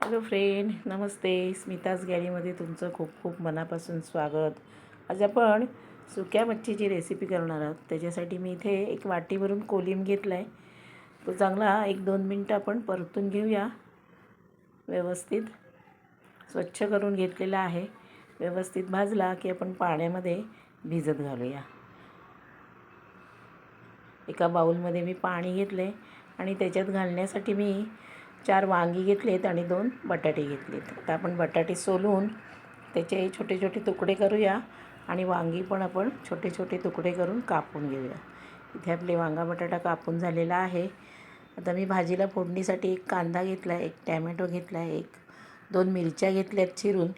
Hello friend नमस्ते. स्मिताज गॅलीमध्ये तुमचं खूप खूप मनापासून स्वागत. आज आपण सुक्या मच्छीची रेसिपी करणार आहोत. त्याच्यासाठी मी इथे एक वाटीवरून कोलिम घेतला आहे तो चांगला एक दोन मिनटं आपण परतून घेऊया. व्यवस्थित स्वच्छ करून घेतलेला आहे. व्यवस्थित भाजला की आपण पाण्यामध्ये भिजत घालूया. एका बाऊलमध्ये मी पाणी घेतलं आहे आणि त्याच्यात घालण्यासाठी मी चार वांगी घेतलेत आणि दोन बटाटे घेतलेत. आता आपण बटाटे सोलून त्याचे छोटे छोटे तुकडे करूया आणि वांगी पण आपण छोटे छोटे तुकडे करून कापून घेऊया. इथे आपले वांगा बटाटा कापून झालेला आहे. आता मी भाजीला फोडणीसाठी एक कांदा घेतला आहे एक टॅमॅटो घेतला आहे एक दोन मिरच्या घेतल्यात चिरून.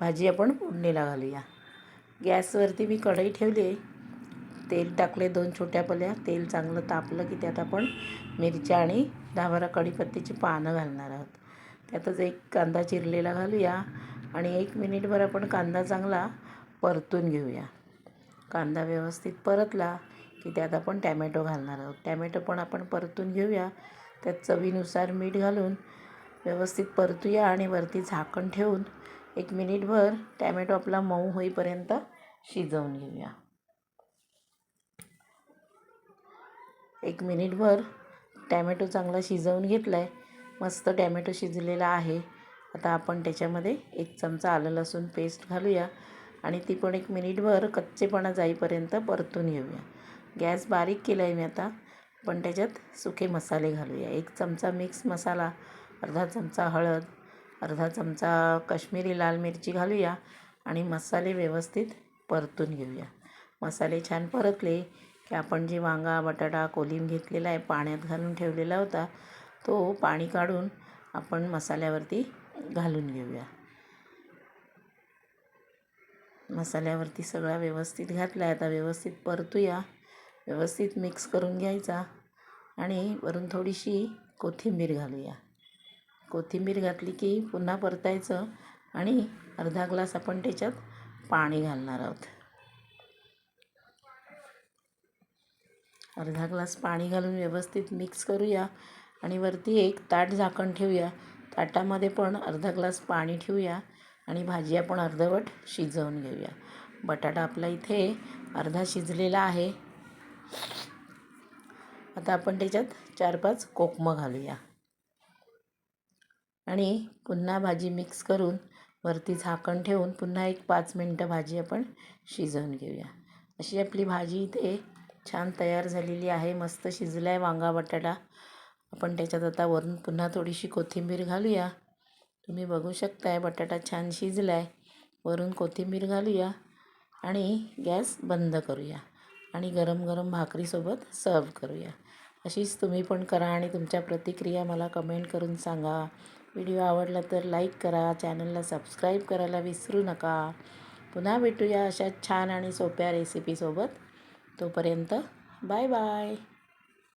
भाजी आपण फोडणीला घालूया. गॅसवरती मी कढई ठेवली आहे. तेल टाकले दोन छोट्या पल्या. तेल चांगलं तापलं की त्यात आपण मिरच्या आणि दहा बारा कढीपत्त्याची पानं घालणार आहोत. त्यातच एक कांदा चिरलेला घालूया आणि एक मिनिटभर आपण कांदा चांगला परतून घेऊया. कांदा व्यवस्थित परतला की त्यात आपण टॅमॅटो घालणार आहोत. टॅमॅटो पण आपण परतून घेऊया. त्यात चवीनुसार मीठ घालून व्यवस्थित परतूया आणि वरती झाकण ठेवून एक मिनिटभर टॅमॅटो आपला मऊ होईपर्यंत शिजवून घेऊया. एक मिनिटभर टॅमॅटो चांगला शिजवून घेतला आहे मस्त टॅमॅटो शिजलेला आहे. आता आपण त्याच्यामध्ये एक चमचा आलं लसूण पेस्ट घालूया आणि ती पण एक मिनिटभर कच्चेपणा जाईपर्यंत परतून घेऊया गॅस बारीक केला आहे मी आता. पण त्याच्यात सुके मसाले घालूया. एक चमचा मिक्स मसाला अर्धा चमचा हळद अर्धा चमचा काश्मीरी लाल मिरची घालूया आणि मसाले व्यवस्थित परतून घेऊया. मसाले छान परतले. की आपण जे वांगा बटाटा कोलिम घेतलेला आहे पाण्यात घालून ठेवलेला होता तो पाणी काढून आपण मसाल्यावरती घालून घेऊया. मसाल्यावरती सगळा व्यवस्थित घातला आहे आता व्यवस्थित परतूया. व्यवस्थित मिक्स करून घ्यायचा आणि वरून थोडीशी कोथिंबीर घालूया. कोथिंबीर घातली की पुन्हा परतायचं आणि अर्धा ग्लास आपण त्याच्यात पाणी घालणार आहोत. अर्धा ग्लास पाणी घालून व्यवस्थित मिक्स करूया आणि वरती एक ताट झाकण ठेवूया. ताटामध्ये पण अर्धा ग्लास पाणी ठेवूया आणि भाजी आपण अर्धवट शिजवून घेऊया. बटाटा आपला इथे अर्धा शिजलेला आहे. आता आपण त्याच्यात चार पाच कोकमं घालूया. आणि पुन्हा भाजी मिक्स करून वरती झाकण ठेवून पुन्हा एक पाच मिनटं भाजी आपण शिजवून घेऊया. अशी आपली भाजी इथे छान तयार झालेली आहे. मस्त शिजला आहे वांगा बटाटा. आपण त्याच्यात आता वरून पुन्हा थोडीशी कोथिंबीर घालूया. तुम्ही बघू शकताय बटाटा छान शिजला आहे वरून कोथिंबीर घालूया आणि गॅस बंद करूया आणि गरम गरम भाकरीसोबत सर्व करूया. अशीच तुम्ही पण करा आणि तुमच्या प्रतिक्रिया मला कमेंट करून सांगा. व्हिडिओ आवडला तर लाईक करा चॅनलला सबस्क्राईब करायला विसरू नका. पुन्हा भेटूया अशा छान आणि सोप्या रेसिपीसोबत. तोपर्यंत बाय बाय.